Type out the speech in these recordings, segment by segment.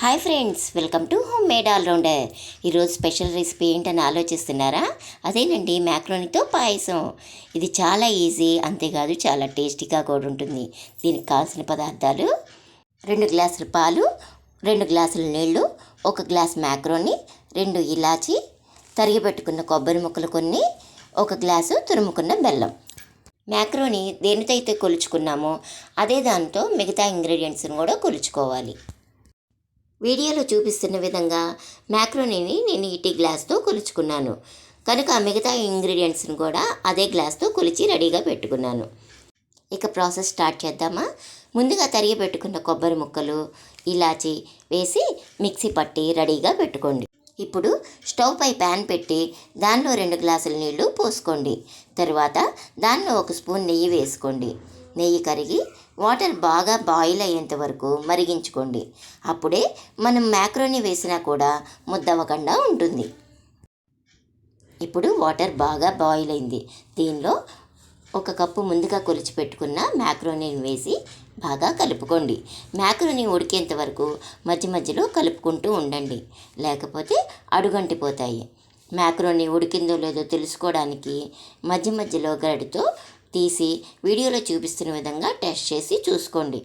Hi friends welcome to home made allrounder ఈరోజు special recipe ఏంటని ఆలోచిస్తున్నారా? అదేనండి మ్యాక్రోనితో పాయసం. ఇది చాలా ఈజీ అంతేకాదు చాలా టేస్టీగా కూడా ఉంటుంది. దీనికి కావాల్సిన పదార్థాలు రెండు గ్లాసుల పాలు రెండు గ్లాసుల నీళ్ళు ఒక గ్లాస్ మ్యాక్రోని రెండు ఇలాచి తరిగి పెట్టుకున్న కొబ్బరి ముక్కలు కొన్ని ఒక గ్లాసు తురుముకున్న బెల్లం. మ్యాక్రోని దేనితో అయితే కొలుచుకున్నామో అదే దాంతో మిగతా ఇంగ్రీడియంట్స్ని కూడా కొలుచుకోవాలి. వీడియోలో చూపిస్తున్న విధంగా మ్యాక్రోనీని నేను ఇటీ గ్లాస్తో కొలుచుకున్నాను. కనుక మిగతా ఇంగ్రీడియంట్స్ని కూడా అదే గ్లాస్తో కొలిచి రెడీగా పెట్టుకున్నాను. ఇక ప్రాసెస్ స్టార్ట్ చేద్దామా? ముందుగా తరిగి పెట్టుకున్న కొబ్బరి ముక్కలు ఇలాచి వేసి మిక్సీ పట్టి రెడీగా పెట్టుకోండి. ఇప్పుడు స్టవ్ పై ప్యాన్ పెట్టి దానిలో రెండు గ్లాసుల నీళ్ళు పోసుకోండి. తర్వాత దానిలో ఒక స్పూన్ నెయ్యి వేసుకోండి. నెయ్యి కరిగి వాటర్ బాగా బాయిల్ అయ్యేంత వరకు మరిగించుకోండి. అప్పుడే మనం మ్యాక్రోని వేసినా కూడా ముద్దవ్వకుండా ఉంటుంది. ఇప్పుడు వాటర్ బాగా బాయిల్ అయింది. దీనిలో ఒక కప్పు ముందుగా కొలిచి పెట్టుకున్న మ్యాక్రోనీని వేసి బాగా కలుపుకోండి. మ్యాక్రోని ఉడికేంత వరకు మధ్య మధ్యలో కలుపుకుంటూ ఉండండి. లేకపోతే అడుగంటిపోతాయి. మ్యాక్రోని ఉడికిందో లేదో తెలుసుకోవడానికి మధ్య మధ్యలో గరిటతో తీసి వీడియోలో చూపిస్తున్న విధంగా టెస్ట్ చేసి చూసుకోండి.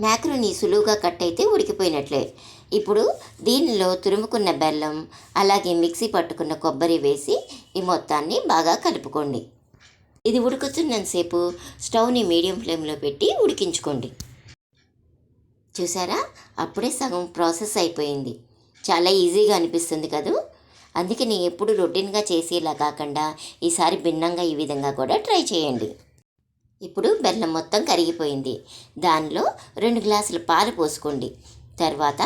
మ్యాక్రోని సులువుగా కట్ అయితే ఉడికిపోయినట్లే. ఇప్పుడు దీనిలో తురుముకున్న బెల్లం అలాగే మిక్సీ పట్టుకున్న కొబ్బరి వేసి ఈ మొత్తాన్ని బాగా కలుపుకోండి. ఇది ఉడుకుతున్నంతసేపు స్టవ్ని మీడియం ఫ్లేమ్లో పెట్టి ఉడికించుకోండి. చూసారా? అప్పుడే సగం ప్రాసెస్ అయిపోయింది. చాలా ఈజీగా అనిపిస్తుంది కదా? అందుకే నేను ఎప్పుడు రొటీన్గా చేసేలా కాకుండా ఈసారి భిన్నంగా ఈ విధంగా కూడా ట్రై చేయండి. ఇప్పుడు బెల్లం మొత్తం కరిగిపోయింది. దానిలో రెండు గ్లాసుల పాలు పోసుకోండి. తర్వాత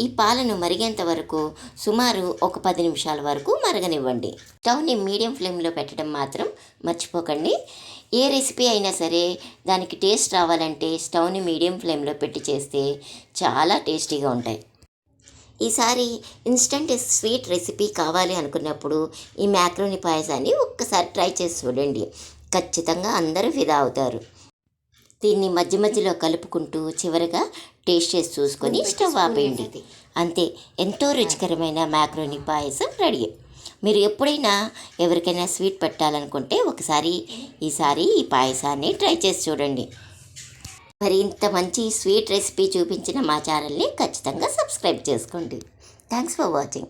ఈ పాలను మరిగేంత వరకు సుమారు ఒక పది నిమిషాల వరకు మరగనివ్వండి. స్టవ్ని మీడియం ఫ్లేమ్లో పెట్టడం మాత్రం మర్చిపోకండి. ఏ రెసిపీ అయినా సరే దానికి టేస్ట్ రావాలంటే స్టవ్ని మీడియం ఫ్లేమ్లో పెట్టి చేస్తే చాలా టేస్టీగా ఉంటాయి. ఈసారి ఇన్స్టంట్ స్వీట్ రెసిపీ కావాలి అనుకున్నప్పుడు ఈ మ్యాక్రోని పాయసాన్ని ఒక్కసారి ట్రై చేసి చూడండి. ఖచ్చితంగా అందరూ ఫిదా అవుతారు. దీన్ని మధ్య మధ్యలో కలుపుకుంటూ చివరగా టేస్ట్ చేసి చూసుకొని స్టవ్ ఆపేయండి. అంతే ఎంతో రుచికరమైన మ్యాక్రోని పాయసం రెడీ. మీరు ఎప్పుడైనా ఎవరికైనా స్వీట్ పెట్టాలనుకుంటే ఒకసారి ఈసారి ఈ పాయసాన్ని ట్రై చేసి చూడండి. మరింత మంచి స్వీట్ రెసిపీ చూపించిన మా ఛానల్ని ఖచ్చితంగా సబ్స్క్రైబ్ చేసుకోండి. Thanks for watching